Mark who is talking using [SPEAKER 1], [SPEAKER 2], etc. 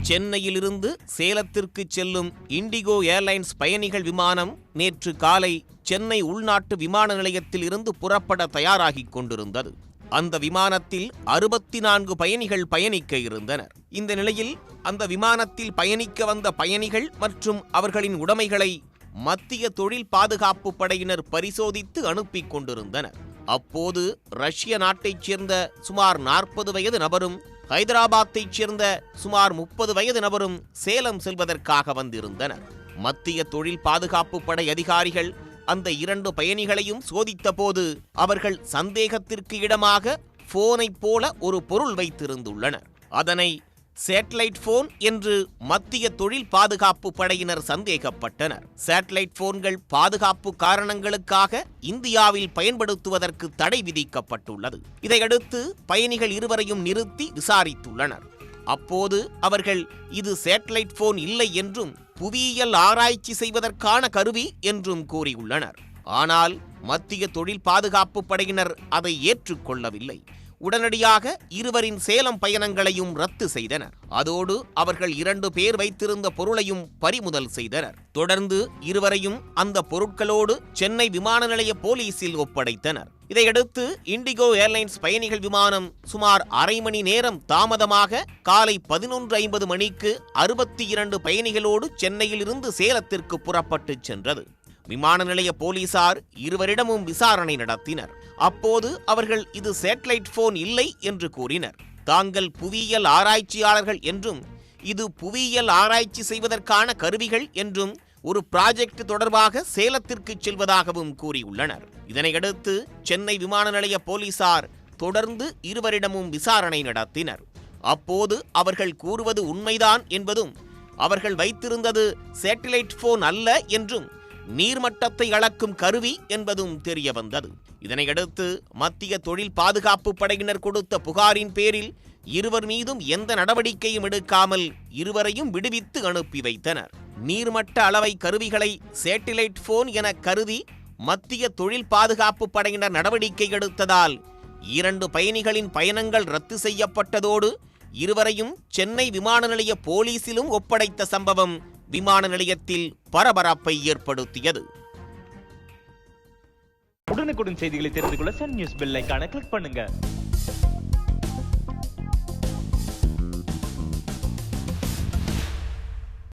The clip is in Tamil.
[SPEAKER 1] சென்னையிலிருந்து சேலத்திற்கு செல்லும் இண்டிகோ ஏர்லைன்ஸ் பயணிகள் விமானம் நேற்று காலை சென்னை உள்நாட்டு விமான நிலையத்தில் இருந்து புறப்பட தயாராகிக் கொண்டிருந்தது. அந்த விமானத்தில் அறுபத்தி நான்கு பயணிகள் பயணிக்க இருந்தனர். இந்த நிலையில் அந்த விமானத்தில் பயணிக்க வந்த பயணிகள் மற்றும் அவர்களின் உடைமைகளை மத்திய தொழில் பாதுகாப்பு படையினர் பரிசோதித்து அனுப்பிக் கொண்டிருந்தனர். அப்போது ரஷ்ய நாட்டைச் சேர்ந்த சுமார் நாற்பது வயது நபரும் ஹைதராபாத்தைச் சேர்ந்த சுமார் முப்பது வயது நபரும் சேலம் செல்வதற்காக வந்திருந்தனர். மத்திய தொழில் பாதுகாப்பு படை அதிகாரிகள் அந்த இரண்டு பயணிகளையும் சோதித்தபோது அவர்கள் சந்தேகத்திற்கு இடமாக போனைப் போல ஒரு பொருள் வைத்திருந்துள்ளனர். அதனை சேட்டலைட் போன் என்று மத்திய தொழில் பாதுகாப்பு படையினர் சந்தேகப்பட்டனர். சேட்டலைட் போன்கள் பாதுகாப்பு காரணங்களுக்காக இந்தியாவில் பயன்படுத்துவதற்கு தடை விதிக்கப்பட்டுள்ளது. இதையடுத்து பயணிகள் இருவரையும் நிறுத்தி விசாரித்துள்ளனர். அப்போது அவர்கள் இது சேட்டலைட் போன் இல்லை என்றும் புவியியல் ஆராய்ச்சி செய்வதற்கான கருவி என்றும் கூறியுள்ளனர். ஆனால் மத்திய தொழில் பாதுகாப்பு படையினர் அதை ஏற்றுக்கொள்ளவில்லை. உடனடியாக இருவரின் சேலம் பயணங்களையும் ரத்து செய்தனர். அதோடு அவர்கள் இரண்டு பேர் வைத்திருந்த பொருளையும் பறிமுதல் செய்தனர். தொடர்ந்து இருவரையும் அந்த பொருட்களோடு சென்னை விமான நிலைய போலீசில் ஒப்படைத்தனர். இதையடுத்து இண்டிகோ ஏர்லைன்ஸ் பயணிகள் விமானம் சுமார் அரை மணி நேரம் தாமதமாக காலை பதினொன்று ஐம்பது மணிக்கு அறுபத்தி இரண்டு பயணிகளோடு சென்னையிலிருந்து சேலத்திற்கு புறப்பட்டுச் சென்றது. விமான நிலைய போலீசார் இருவரிடமும் விசாரணை நடத்தினர். அப்போது அவர்கள் இது சேட்டலைட் போன் இல்லை என்று கூறினர். தாங்கள் புவியியல் ஆராய்ச்சியாளர்கள் என்றும் இது புவியியல் ஆராய்ச்சி செய்வதற்கான கருவிகள் என்றும் ஒரு ப்ராஜெக்ட் தொடர்பாக சேலத்திற்கு செல்வதாகவும் கூறியுள்ளனர். இதனையடுத்து சென்னை விமான நிலைய போலீசார் தொடர்ந்து இருவரிடமும் விசாரணை நடத்தினர். அப்போது அவர்கள் கூறுவது உண்மைதான் என்பதும் அவர்கள் வைத்திருந்தது சேட்டிலைட் போன் அல்ல என்றும் நீர்மட்டத்தை அளக்கும் கருவி என்பதும் தெரிய வந்தது இதனையடுத்து மத்திய தொழில் பாதுகாப்பு படையினர் கொடுத்த புகாரின் பேரில் இருவர் மீதும் எந்த நடவடிக்கையும் எடுக்காமல் இருவரையும் விடுவித்து அனுப்பி வைத்தனர். நீர்மட்ட அளவை கருவிகளை சேட்டிலைட் போன் என கருதி மத்திய தொழில் பாதுகாப்பு படையினர் நடவடிக்கை எடுத்ததால் இரண்டு பயணிகளின் பயணங்கள் ரத்து செய்யப்பட்டதோடு இருவரையும் சென்னை விமான நிலைய போலீசிலும் ஒப்படைத்த சம்பவம் விமான நிலையத்தில் பரபரப்பை ஏற்படுத்தியது.
[SPEAKER 2] உடனுக்குடன் செய்திகளை தெரிந்து கொள்ள சன் நியூஸ் பெல் கிளிக் பண்ணுங்க.